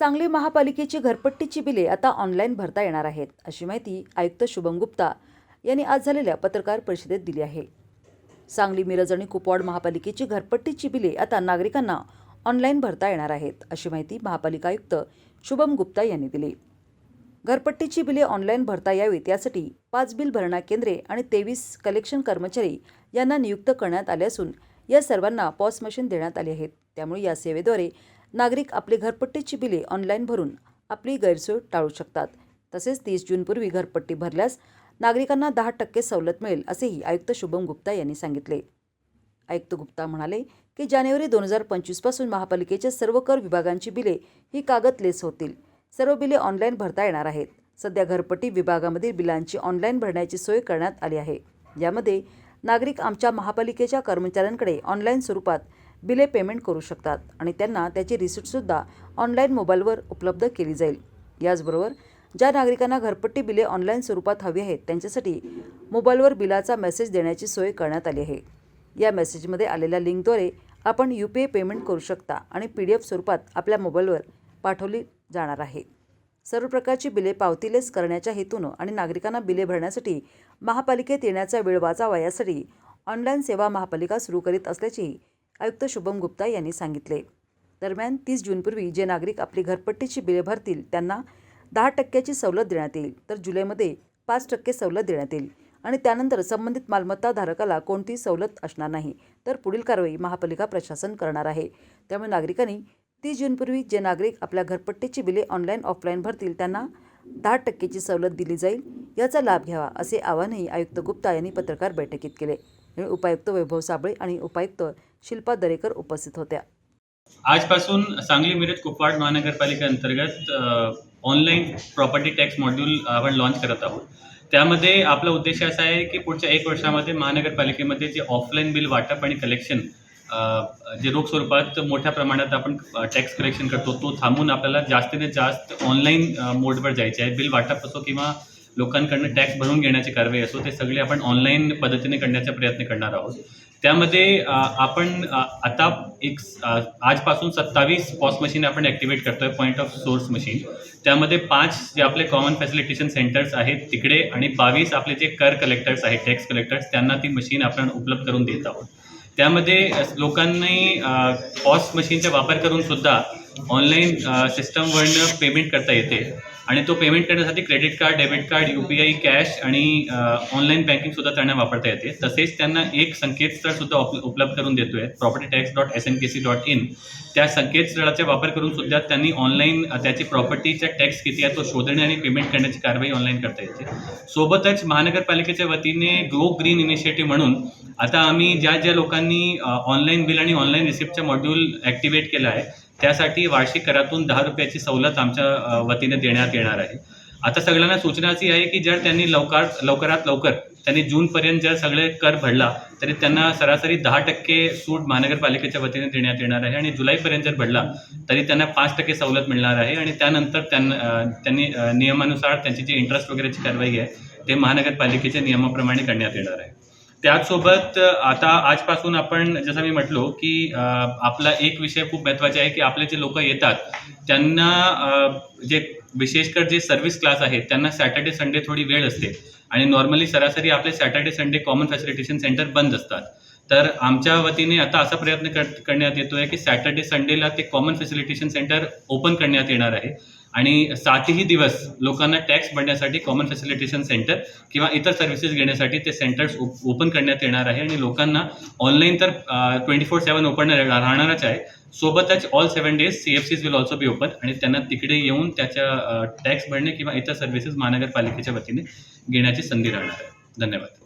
सांगली महापालिकेची घरपट्टीची बिले आता ऑनलाईन भरता येणार आहेत अशी माहिती आयुक्त शुभम गुप्ता यांनी आज झालेल्या पत्रकार परिषदेत दिली आहे. सांगली मिरज आणि कुपवाड महापालिकेची घरपट्टीची बिले आता नागरिकांना ऑनलाईन भरता येणार आहेत अशी माहिती महापालिका आयुक्त शुभम गुप्ता यांनी दिली. घरपट्टीची बिले ऑनलाईन भरता यावीत यासाठी पाच बिल भरणा केंद्रे आणि तेवीस कलेक्शन कर्मचारी यांना नियुक्त करण्यात आले असून या सर्वांना पॉस मशीन देण्यात आली आहेत त्यामुळे या सेवेद्वारे नागरिक आपली घरपट्टीची बिले ऑनलाईन भरून आपली गैरसोय टाळू शकतात. तसेच तीस जूनपूर्वी घरपट्टी भरल्यास नागरिकांना दहा टक्के सवलत मिळेल असेही आयुक्त शुभम गुप्ता यांनी सांगितले. आयुक्त गुप्ता म्हणाले की जानेवारी दोन हजार पंचवीसपासून महापालिकेच्या सर्व कर विभागांची बिले ही कागदलेस होतील. सर्व बिले ऑनलाईन भरता येणार आहेत. सध्या घरपट्टी विभागामधील बिलांची ऑनलाईन भरण्याची सोय करण्यात आली आहे. यामध्ये नागरिक आमच्या महापालिकेच्या कर्मचाऱ्यांकडे ऑनलाईन स्वरूपात बिले पेमेंट करू शकतात आणि त्यांना त्याची रिसिटसुद्धा ऑनलाईन मोबाईलवर उपलब्ध केली जाईल. याचबरोबर ज्या नागरिकांना घरपट्टी बिले ऑनलाईन स्वरूपात हवी आहेत त्यांच्यासाठी मोबाईलवर बिलाचा मेसेज देण्याची सोय करण्यात आली आहे. या मेसेजमध्ये आलेल्या लिंकद्वारे आपण यू पी आय पेमेंट करू शकता आणि पी डी एफ स्वरूपात आपल्या मोबाईलवर पाठवली जाणार आहे. सर्व प्रकारची बिले पावतीलेस करण्याच्या हेतूनं आणि नागरिकांना बिले भरण्यासाठी महापालिकेत येण्याचा वेळ वाचावा यासाठी ऑनलाईन सेवा महापालिका सुरू करीत असल्याची आयुक्त शुभम गुप्ता यांनी सांगितले. दरम्यान तीस जूनपूर्वी जे नागरिक आपली घरपट्टीची बिले भरतील त्यांना दहा टक्क्याची सवलत देण्यात येईल. तर जुलैमध्ये पाच टक्के सवलत देण्यात येईल. आणि त्यानंतर संबंधित मालमत्ता धारकाला कोणतीही सवलत असणार नाही. तर पुढील कारवाई महापालिका प्रशासन करणार आहे. त्यामुळे नागरिकांनी तीस जूनपूर्वी जे नागरिक आपल्या घरपट्टीची बिले ऑनलाईन ऑफलाईन भरतील त्यांना दहा टक्केची सवलत दिली जाईल. याचा लाभ घ्यावा असे आवाहनही आयुक्त गुप्ता यांनी पत्रकार बैठकीत केले. यावेळी उपायुक्त वैभव साबळे आणि उपायुक्त शिल्पा दरेकर उपस्थित होत्या. आजपासून सांगली मिरज कुपवाड महानगरपालिका अंतर्गत ऑनलाईन प्रॉपर्टी टॅक्स मॉड्यूल आपण लॉन्च करत आहोत. त्यामध्ये आपला उद्देश असा आहे की पुढच्या एक वर्षामध्ये महानगरपालिकेमध्ये जे ऑफलाईन बिल वाटप आणि कलेक्शन जे रोख स्वरूपात मोठ्या प्रमाणात आपण टॅक्स कलेक्शन करतो तो थांबून आपल्याला जास्तीत जास्त ऑनलाईन मोडवर जायचे आहे. बिल वाटप असो किंवा लोकांकडनं टॅक्स भरून घेण्याची कारवाई असो ते सगळे आपण ऑनलाईन पद्धतीने करण्याचा प्रयत्न करणार आहोत. त्यामध्ये आपण आता एक आजपासून सत्तावीस पॉस मशीन आपण ॲक्टिवेट करतो आहे पॉईंट ऑफ सोर्स मशीन त्यामध्ये पाच जे आपले कॉमन फॅसिलिटेशन सेंटर्स आहेत तिकडे आणि बावीस आपले जे कर कलेक्टर्स आहेत टॅक्स कलेक्टर्स त्यांना ती मशीन आपण उपलब्ध करून देत आहोत. त्यामध्ये लोकांनी पॉस मशीनचा वापर करून सुद्धा ऑनलाईन सिस्टमवरनं पेमेंट करता येते. आणि तो पेमेंट करण्यासाठी credit card debit card U P I cash आणि ऑनलाईन बँकिंगसुद्धा त्यांना वापरता येते. तसेच त्यांना एक संकेतस्थळसुद्धा उप उपलब्ध करून देतो आहे property tax dot S N K C dot in त्या संकेतस्थळाचा वापर करून सुद्धा त्यांनी ऑनलाईन त्याची प्रॉपर्टीचा टॅक्स किती आहे तो शोधणे आणि पेमेंट करण्याची कारवाई ऑनलाईन करता येते. सोबतच महानगरपालिकेच्या वतीने ग्लो ग्रीन इनिशिएटिव्ह म्हणून आता आम्ही ज्या ज्या लोकांनी ऑनलाईन बिल आणि ऑनलाईन रिसिप्टचा मॉड्यूल ॲक्टिवेट केला आहे त्यासाठी वार्षिक करातून दहा रुपयाची सवलत आमच्या वतीने देण्यात येणार आहे. आता सगळ्यांना सूचना अशी आहे की जर त्यांनी लवकर लवकरात लवकर त्यांनी जूनपर्यंत जर सगळे कर भरला तरी त्यांना सरासरी दहा टक्के सूट महानगरपालिकेच्या वतीने देण्यात येणार आहे आणि जुलैपर्यंत जर भरला तरी त्यांना पाच टक्के सवलत मिळणार आहे आणि त्यानंतर त्यांना त्यांनी नियमानुसार त्यांची जी इंटरेस्ट वगैरेची कारवाई आहे ते महानगरपालिकेच्या नियमाप्रमाणे करण्यात येणार आहे. त्याचसोबत आता आजपासून आपण जसं मी म्हटलो की आपला एक विषय खूप महत्त्वाचा आहे की आपले जे लोक येतात त्यांना जे विशेषकर जे सर्व्हिस क्लास आहेत त्यांना सॅटर्डे संडे थोडी वेळ असते. आणि नॉर्मली सरासरी आपले Saturday Sunday common facilitation centre बंद असतात. तर आमच्या वतीने आता असा प्रयत्न कर करण्यात येतो आहे की सॅटर्डे संडेला ते कॉमन फॅसिलिटेशन सेंटर ओपन करण्यात येणार आहे. आणि सातही दिवस लोकांना टॅक्स भरण्यासाठी कॉमन फॅसिलिटेशन सेंटर किंवा इतर सर्व्हिसेस घेण्यासाठी ते सेंटर्स ओपन करण्यात येणार आहे. आणि लोकांना ऑनलाईन तर ट्वेंटी फोर सेवन ओपन राहणारच आहे. सोबतच all seven days C F Cs will also be open आणि त्यांना तिकडे येऊन त्याच्या टॅक्स भरणे किंवा इतर सर्व्हिसेस महानगरपालिकेच्या वतीने घेण्याची संधी राहणार आहे. धन्यवाद.